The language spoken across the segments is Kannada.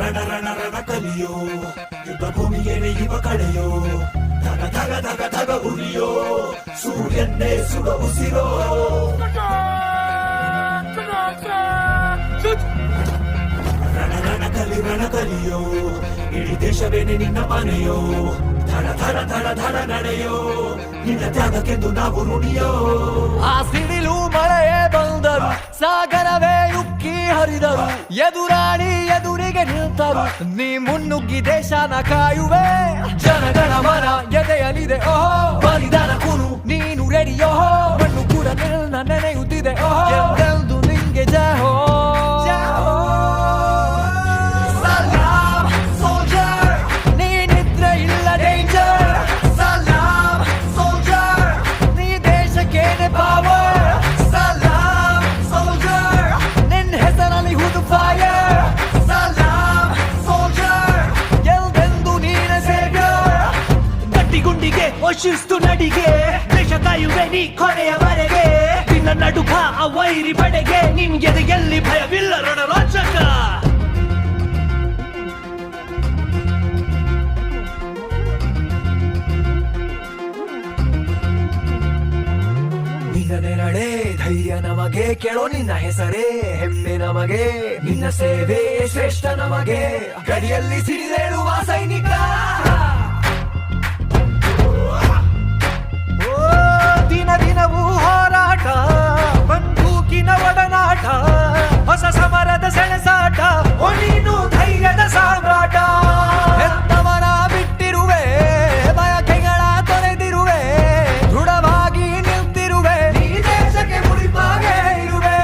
ರಣ ರಣ ರಣ ಕಲಿಯೋ, ಯುದ್ಧ ಭೂಮಿಗೆ ಯುವ ಕಡೆಯೋ ಧಗ ಧಗ ಧಗ ಧಗ ಉರಿಯೋ, ಸೂರ್ಯನ್ನೇ ಸುಡ ಉಸಿರೋ. ರಣ ರಣ ಕಲಿ ರಣ ಕಲಿಯೋ, ಇಡೀ ದೇಶವೇನೆ ನಿನ್ನ ಮನೆಯೋ ಧಡ ಧಡ ಧಡ ಧಡ ನಡೆಯೋ, ನಿನ್ನ ತ್ಯಾಗಕ್ಕೆಂದು ನಾವು ನುಡಿಯೋ ಆ ಸಿಡಿಲು ಮಳೆಯೇ ಬಂದರು ಉಕ್ಕಿ ಹರಿದರು. ಎದುರಾಳಿ ಎದುರಿಗೆ ನಿಲ್ತರು ನೀ ಮುನ್ನುಗ್ಗಿ ದೇಶನ ಕಾಯುವೆ. ಜನಗಳ ಮನ ಎದೆಯಲಿದೆ. ಓಹೋ, ಬಲಿದಾನ ಕುರು, ನೀನು ರೆಡಿಯೋ. ಮಣ್ಣು ಕೂಡ ನೆನೆಯುತ್ತಿದೆ. ಓಹೋ ನಿಂಗೆ ಜಯ ಹೋ ಶಿಸ್ತು ನಡಿಗೆ, ದೇಶ ಕಾಯುವೆ ನೀ ಕೊನೆಯವರೆಗೆ. ನಿನ್ನ ನಡುಕ ಆ ವೈರಿ ಬಡೆಗೆ ನಿನ್ಗೆ ಎಲ್ಲಿ ಭಯವಿಲ್ಲ ರಣರಾಜಕ. ನೆರಳೆ, ಧೈರ್ಯ ನಮಗೆ, ಕೇಳೋ ನಿನ್ನ ಹೆಸರೇ, ಹೆಮ್ಮೆ ನಮಗೆ. ನಿನ್ನ ಸೇವೆ ಶ್ರೇಷ್ಠ ನಮಗೆ. ಗಡಿಯಲ್ಲಿ ಸಿಡಿದೇಳುವ ಸೈನಿಕ. ಹೋರಾಟ ಬಂದೂಕಿನ ಒಡನಾಟ, ಹೊಸ ಸಮರದ ಸೆಣಸಾಟ, ಓ ನೀನು ಧೈರ್ಯದ ಸಾಮ್ರಾಟ. ಹೆತ್ತವನ ಬಿಟ್ಟಿರುವೆ ಬಯಕೆಗಳ ತೊರೆದಿರುವೆ, ದೃಢವಾಗಿ ನಿಂತಿರುವೆ ಈ ದೇಶಕ್ಕೆ ಮುಡಿಪಾಗೆ ಇರುವೆ.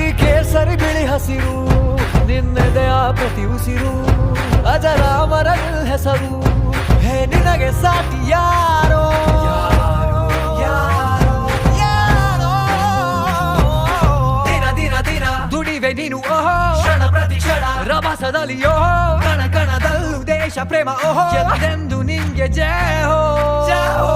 ಈ ಕೇಸರಿ ಬಿಳಿ ಹಸಿರು ನಿನ್ನೆದೆಯ ಪ್ರತಿ ಉಸಿರು ಅಜರಾಮರ ಹೆಸರು, ಹೇ ನಿನಗೆ ಸಾಟಿ ಓಹೋ ಕಣ ಕಣದಲ್ಲೂ ದೇಶ ಪ್ರೇಮ ಓಹೋ. ಎಂದೆಂದು ನಿಂಗೆ ಜಯ ಹೋ. ಜಯ ಹೋ.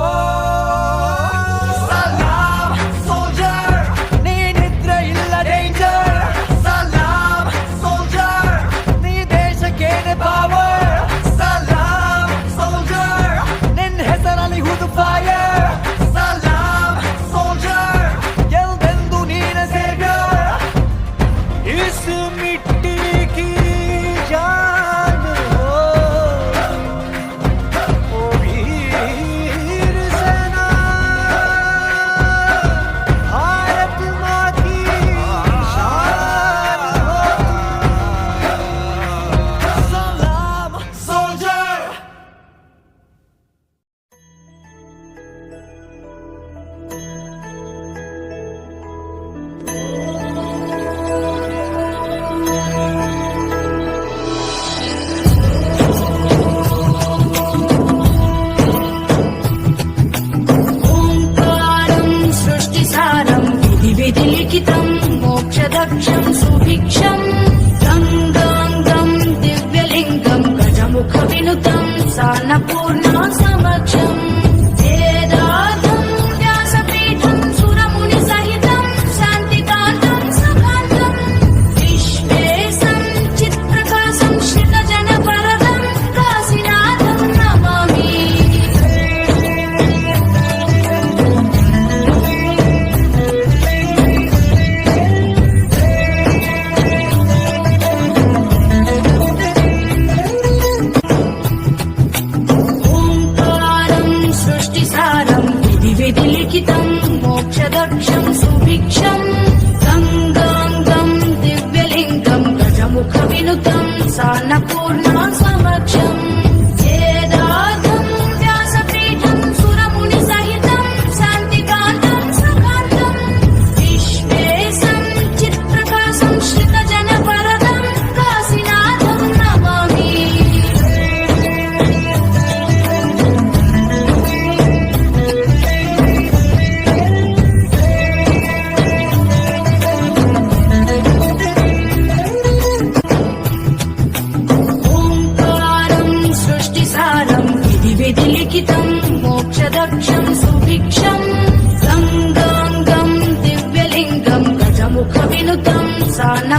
看，江苏平。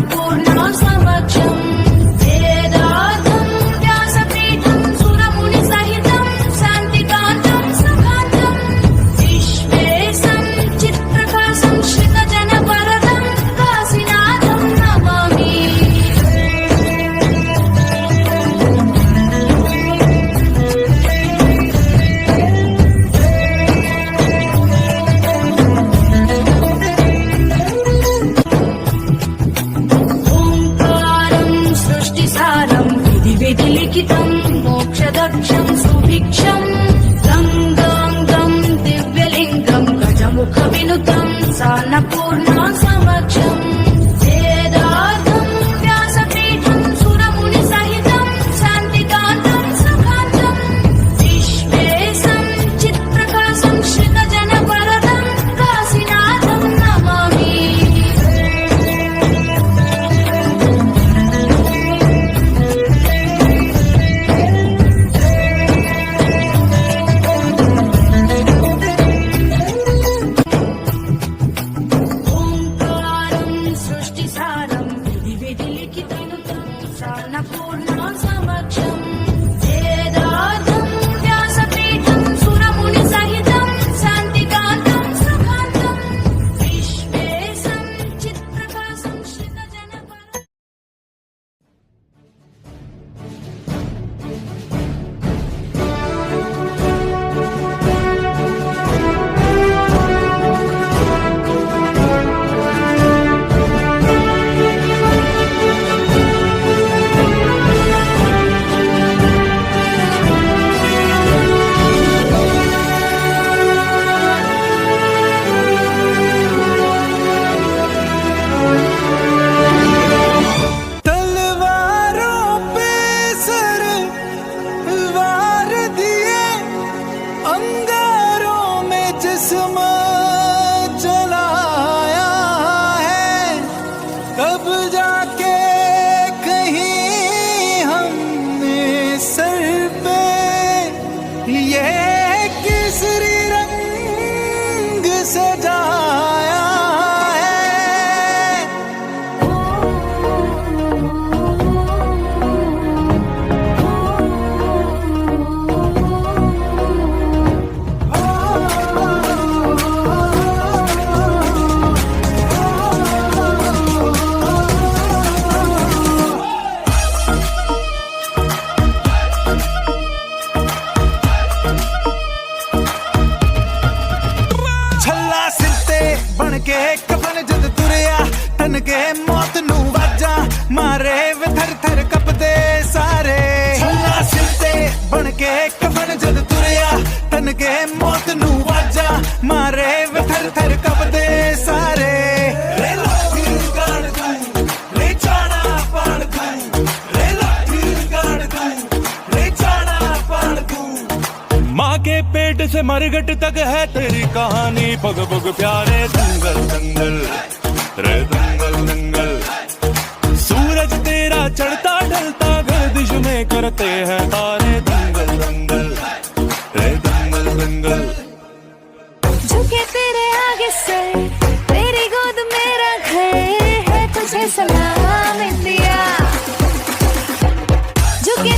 la. से मरगट तक है तेरी कहानी। पग पग प्यारे दंगल दंगल। रे दंगल दंगल। सूरज तेरा चढ़ता, ढलता गर्दिश में करते हैं तारे। दंगल दंगल। रे दंगल दंगल। झुके तेरे आगे से, तेरी गोद मेरा घर है। तुझे सलाम इंडिया झुके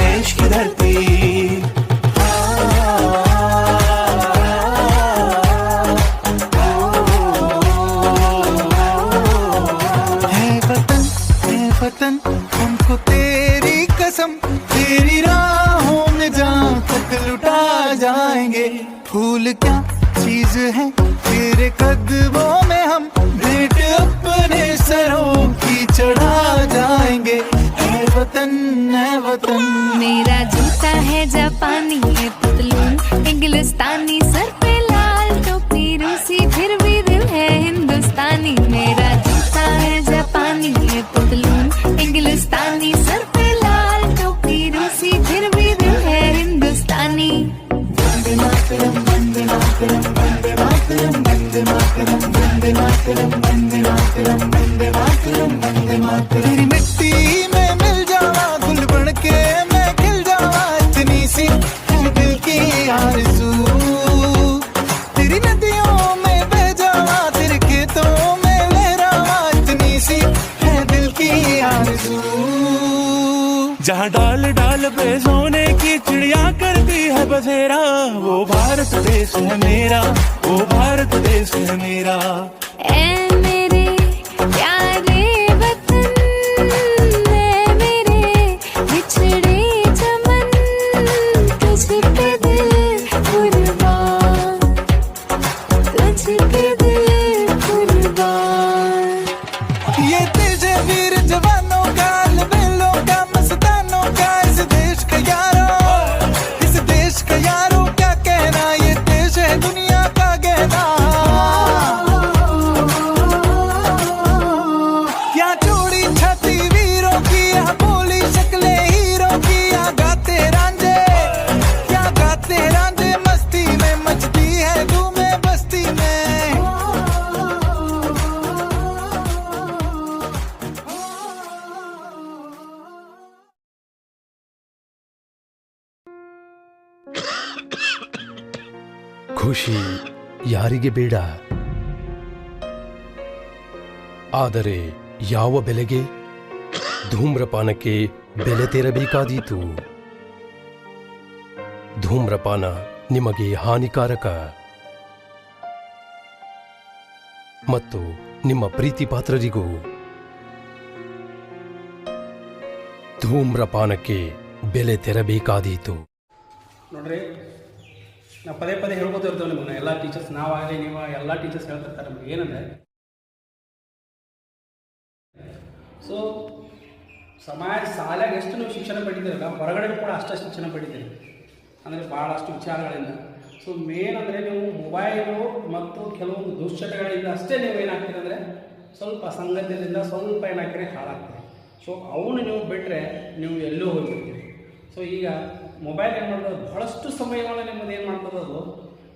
वतन हमको तेरी कसम, तेरी राहों में जहाँ तक लुटा जाएँगे। फूल क्या चीज़ है तेरे कदमों में हम? भेंट अपने सरों की चढ़ा जाएँगे। है वतन है वतन। मेरा जूता है जापानी है पतलून इंग्लिस्तानी, सर पे लाल टोपी, रूसी, फिर भी दिल है हिंदुस्तानी। मेरा जूता है जापानी है पतलून गुलिस्तानी सर पे लाल टोपी, रूसी फिर भी दिल है हिंदुस्तानी। वंदे मातरम वंदे मातरम वंदे मातरम वंदे मातरम वंदे मातरम वंदे मातरम। मेरा वो भारत देश है मेरा। ಯಾರಿಗೆ ಬೇಡ? ಆದರೆ ಯಾವ ಬೆಲೆಗೆ? ಧೂಮ್ರಪಾನಕ್ಕೆ ಬೆಲೆ ತೆರಬೇಕಾದೀತು. ಧೂಮ್ರಪಾನ ನಿಮಗೆ ಹಾನಿಕಾರಕ. ಮತ್ತು ನಿಮ್ಮ ಪ್ರೀತಿ ಪಾತ್ರರಿಗೂ ಧೂಮ್ರಪಾನಕ್ಕೆ ಬೆಲೆ ತೆರಬೇಕಾದೀತು. ನೋಡ್ರಿ ನಾವು ಪದೇ ಪದೇ ಹೇಳ್ಕೊತಿರ್ತೇವೆ ನಿಮ್ಮನ್ನ ಎಲ್ಲ ಟೀಚರ್ಸ್ ನಾವಾಗಲಿ ನೀವು ಎಲ್ಲ ಟೀಚರ್ಸ್ ಹೇಳ್ತಿರ್ತಾರೆ ನಮ್ಗೆ. ಏನಂದರೆ ಸೊ ಸಮಾಜ ಶಾಲೆಗೆ ಎಷ್ಟು ನೀವು ಶಿಕ್ಷಣ ಪಡಿತೀರಲ್ಲ ಹೊರಗಡೆ ಕೂಡ ಅಷ್ಟೇ ಶಿಕ್ಷಣ ಪಡಿತೀರಿ. ಅಂದರೆ ಭಾಳಷ್ಟು ವಿಚಾರಗಳಿಂದ. ಸೊ ಮೇನ್ ಅಂದರೆ ನೀವು ಮೊಬೈಲು ಮತ್ತು ಕೆಲವೊಂದು ದುಶ್ಚಟಗಳಿಂದ ಅಷ್ಟೇ ನೀವು ಏನಾಗ್ತೀರಿ ಅಂದರೆ, ಸ್ವಲ್ಪ ಸಂಗತಿಯಿಂದ ಸ್ವಲ್ಪ ಏನಾಗ್ತೀರಿ ಹಾಳಾಗ್ತೀರಿ. ಸೊ ಅವನು ನೀವು ಬಿಟ್ಟರೆ ನೀವು ಎಲ್ಲೂ ಹೋಗಿರ್ತೀರಿ ಸೊ ಈಗ ಮೊಬೈಲ್ ಏನು ಮಾಡ್ತದೆ ಭಾಳಷ್ಟು ಸಮಯವನ್ನು ನಿಮ್ಮದು ಏನು ಮಾಡ್ತದೆ ಅದು?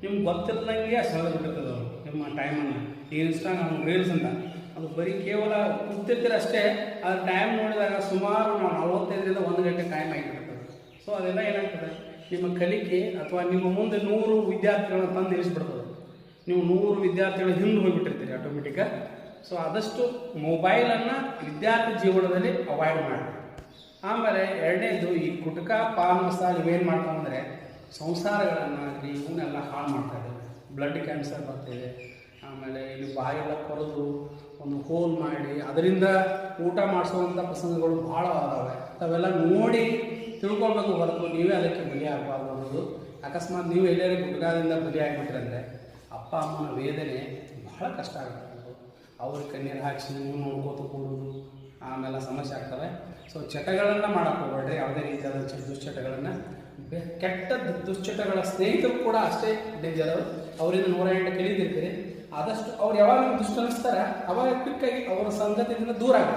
ನಿಮ್ಗೆ ಗೊತ್ತಿಲ್ಲದಂಗೆ ಸೆಳೆದು ಅದು, ನಿಮ್ಮ ಟೈಮನ್ನು ಈ ಇನ್ಸ್ಟಾಗ್ರಾಮ್ ರೀಲ್ಸ್ ಅಂತ. ಅದು ಬರೀ ಕೇವಲ ಕೂತಿರ್ತೀರಷ್ಟೇ ಅದು ಟೈಮ್ ನೋಡಿದಾಗ ಸುಮಾರು ನಾವು ನಲವತ್ತೈದರಿಂದ ಒಂದು ಗಂಟೆ ಟೈಮ್ ಆಗಿಬಿಡ್ತದೆ. ಸೊ ಅದೆಲ್ಲ ಏನಾಗ್ತದೆ? ನಿಮ್ಮ ಕಲಿಕೆ ಅಥವಾ ನಿಮ್ಮ ಮುಂದೆ ನೂರು ವಿದ್ಯಾರ್ಥಿಗಳನ್ನ ತಂದು ಇರಿಸ್ಬಿಡ್ತದೆ. ನೀವು ನೂರು ವಿದ್ಯಾರ್ಥಿಗಳ ಹಿಂದೆ ಹೋಗಿಬಿಟ್ಟಿರ್ತೀರಿ ಆಟೋಮೆಟಿಕ್ಕಾಗಿ ಸೊ ಆದಷ್ಟು ಮೊಬೈಲನ್ನು ವಿದ್ಯಾರ್ಥಿ ಜೀವನದಲ್ಲಿ ಅವಾಯ್ಡ್ ಮಾಡಿ. ಆಮೇಲೆ ಎರಡನೇದು ಈ ಗುಟ್ಕ ಪಾನ್ ಮಸಾಲ ಇವೇನು ಮಾಡ್ತಾವಂದರೆ ಅಂದರೆ ಸಂಸಾರಗಳನ್ನಾಗಲಿ ಇವನ್ನೆಲ್ಲ ಹಾಳು ಮಾಡ್ತಾರೆ ಬ್ಲಡ್ ಕ್ಯಾನ್ಸರ್ ಬರ್ತಿದೆ, ಆಮೇಲೆ ಇಲ್ಲಿ ಬಾಯೆಲ್ಲ ಕೊರೆದು ಒಂದು ಹೋಲ್ ಮಾಡಿ, ಅದರಿಂದ ಊಟ ಮಾಡಿಸುವಂಥ ಪ್ರಸಂಗಗಳು ಭಾಳ ಅದಾವೆ. ಅವೆಲ್ಲ ನೋಡಿ ತಿಳ್ಕೊಳ್ಬೇಕು ಹೊರತು ನೀವೇ ಅದಕ್ಕೆ ಬಲಿ ಆಗಬಾರ್ದು ಅನ್ನೋದು. ಅಕಸ್ಮಾತ್ ನೀವು ಎಲ್ಲರೂ ಗುಟ್ಕಾದಿಂದ ಬಲಿ ಅಂದರೆ ಅಪ್ಪ, ಅಮ್ಮನ ವೇದನೆ ಬಹಳ ಕಷ್ಟ ಆಗುತ್ತೆ. ಅವ್ರಿಗೆ ಕಣ್ಣೀರು ಹಾಕಿಸಿ, ನೀವು ನೋಡ್ಕೋತ ಕೂಡೋದು ಆಮೇಲೆ ಸಮಸ್ಯೆ ಆಗ್ತವೆ. ಸೊ ಚಟಗಳನ್ನು ಮಾಡಕ್ಕೆ ಹೋಗ್ಬೇಡ್ರಿ. ಯಾವುದೇ ರೀತಿಯಾದ ದುಶ್ಚಟಗಳನ್ನು. ಕೆಟ್ಟ ದುಶ್ಚಟಗಳ ಸ್ನೇಹಿತರು ಕೂಡ ಅಷ್ಟೇ ಡೇಂಜರ್ ಅವರು. ಅವರಿಂದ ನೂರ ಎಂಟು ಕಲಿತಿರ್ತೀರಿ ಆದಷ್ಟು ಅವ್ರು ಯಾವಾಗ ನಿಮ್ಗೆ ದುಷ್ಟ ಅನಿಸ್ತಾರೆ, ಅವಾಗ ಕ್ವಿಕ್ಕಾಗಿ ಅವರ ಸಂಗತಿಯಿಂದ ದೂರ ಆಗಿ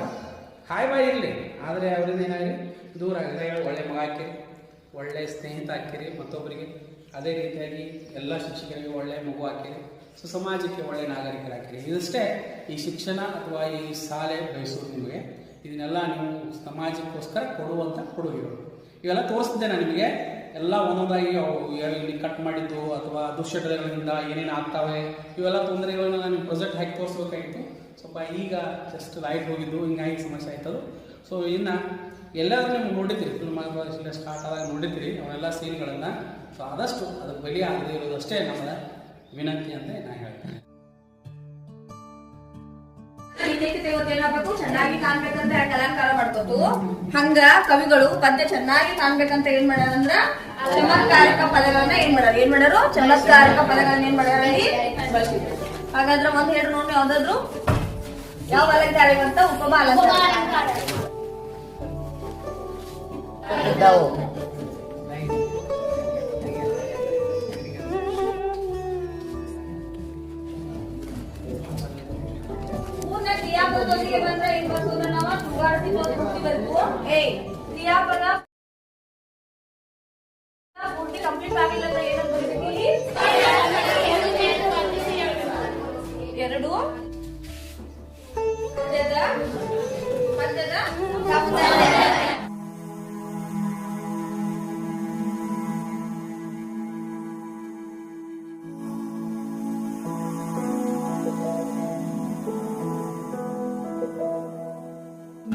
ಹಾಯ್ ಬಾಯ್ ಇರಲಿ. ಆದರೆ ಅವರಿಂದ ಏನಾಗಲಿ? ದೂರ ಆಗಿದೆ ಒಳ್ಳೆ ಮಗ ಹಾಕಿರಿ, ಒಳ್ಳೆ ಸ್ನೇಹಿತ ಹಾಕಿರಿ, ಮತ್ತೊಬ್ಬರಿಗೆ ಅದೇ ರೀತಿಯಾಗಿ ಎಲ್ಲ ಶಿಕ್ಷಕರಿಗೆ ಒಳ್ಳೆ ಮಗು ಹಾಕಿರಿ. ಸೊ ಸಮಾಜಕ್ಕೆ ಒಳ್ಳೆ ನಾಗರಿಕರಾಗಿರಿ ಇದಷ್ಟೇ ಈ ಶಿಕ್ಷಣ ಅಥವಾ ಈ ಶಾಲೆ ಬಯಸೋದು ನಿಮಗೆ ಇದನ್ನೆಲ್ಲ ನೀವು ಸಮಾಜಕ್ಕೋಸ್ಕರ ಕೊಡುವಂಥ ಕೊಡುಗೆಗಳು. ಇವೆಲ್ಲ ತೋರಿಸ್ತಿದ್ದೆ ನಾನು ನಿಮಗೆ. ಎಲ್ಲ ಒಂದೊಂದಾಗಿ ಇಲ್ಲಿ ಕಟ್ ಮಾಡಿದ್ದು ಅಥವಾ ದುಶ್ಚಟಗಳಿಂದ ಏನೇನು ಆಗ್ತಾವೆ, ಇವೆಲ್ಲ ತೊಂದರೆಗಳನ್ನ ನಾನು ಪ್ರೊಜೆಕ್ಟ್ ಹಾಕಿ ತೋರಿಸ್ಬೇಕಾಗಿತ್ತು. ಸ್ವಲ್ಪ ಈಗ ಜಸ್ಟ್ ಲೈಟ್ ಹೋಗಿದ್ದು ಹಿಂಗಾಗಿ ಸಮಸ್ಯೆ ಆಯ್ತದು. ಸೊ ಇನ್ನು ಎಲ್ಲರೂ ನಿಮ್ಗೆ ನೋಡಿದ್ರಿ ಫಿಲ್ಮ್ ಸ್ಟಾರ್ಟ್ ಆದಾಗ ನೋಡಿದ್ದೀರಿ ಅವೆಲ್ಲ ಸೀನ್ಗಳನ್ನು ಸೊ ಆದಷ್ಟು ಅದಕ್ಕೆ ಬಲಿ ಆಗದೆ ಇರೋದು ಅಷ್ಟೇ ನಮ್ಮ ವಿನಂತಿ ಅಂತ ನಾನು ಹೇಳ್ತೇನೆ. ವಿನಯತೆ ಏನಾಗಬೇಕು ಚೆನ್ನಾಗಿ ಕಾಣ್ಬೇಕಂತ ಅಲಂಕಾರ ಮಾಡ್ಕೋತು ಹಂಗ ಕವಿಗಳು ಪದ್ಯ ಚೆನ್ನಾಗಿ ಕಾಣ್ಬೇಕಂತ ಏನ್ ಮಾಡ್ಯಾರ ಅಂದ್ರ ಚಮತ್ಕಾರಕ ಪದಗಳನ್ನ ಏನ್ ಮಾಡ್ಯಾರ? ಏನ್ ಮಾಡ್ಯಾರು? ಚಮತ್ಕಾರಕ ಪದಗಳನ್ನ ಏನ್ ಮಾಡ್ಯಾರ ಹಾಗಾದ್ರ ಬಳಸಿದ್ರು ಹಾಗಾದ್ರೆ ಒಂದ್ ಹೇಳ ನೋಡಿ ಯಾವ್ದಾದ್ರು? ಯಾವ ಅಲಂಕಾರ? ಅಂತ ಉಪಮ ಅಲಂಕಾರ. ಕ್ರಿಯಾಪದದೊಂದಿಗೆ ಬಂದ್ರೆ ಏನ್ ಬರ್ತದ ನಾವು ಸುಗಾಡಿಸಿ ಬರ್ಬೇಕು ಏಯ್ ಕ್ರಿಯಾಪದ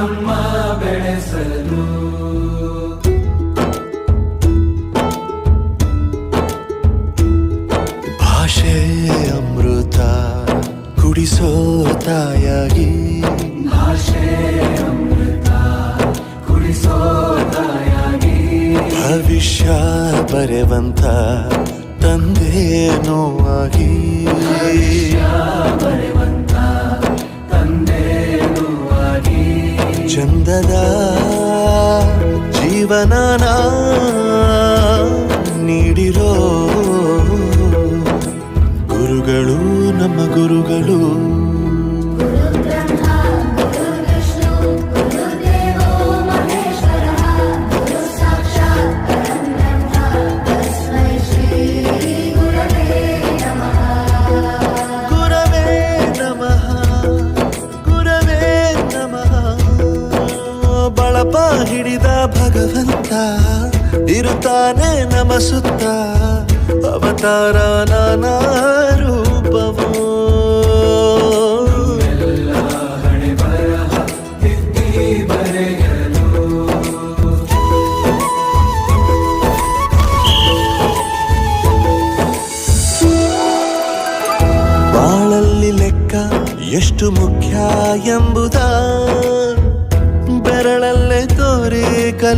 ಭಾಷೆ ನಮ್ಮ ಗುರುಗಳು ಹಿಡಿದ ಭಗವಂತ ಇರುತ್ತಾನೆ ನಮ ಸುತ್ತ ಅವತಾರ ನಾನಾ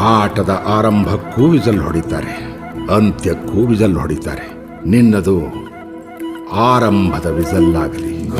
ಆಟದ ಆರಂಭಕ್ಕೂ ವಿಸಲ್ ಹೊಡಿತಾರೆ ಅಂತ್ಯಕ್ಕೂ ವಿಸಲ್ ಹೊಡಿತಾರೆ. ನಿನ್ನದು ಆರಂಭದ ವಿಜಲ್ ಆಗಲಿ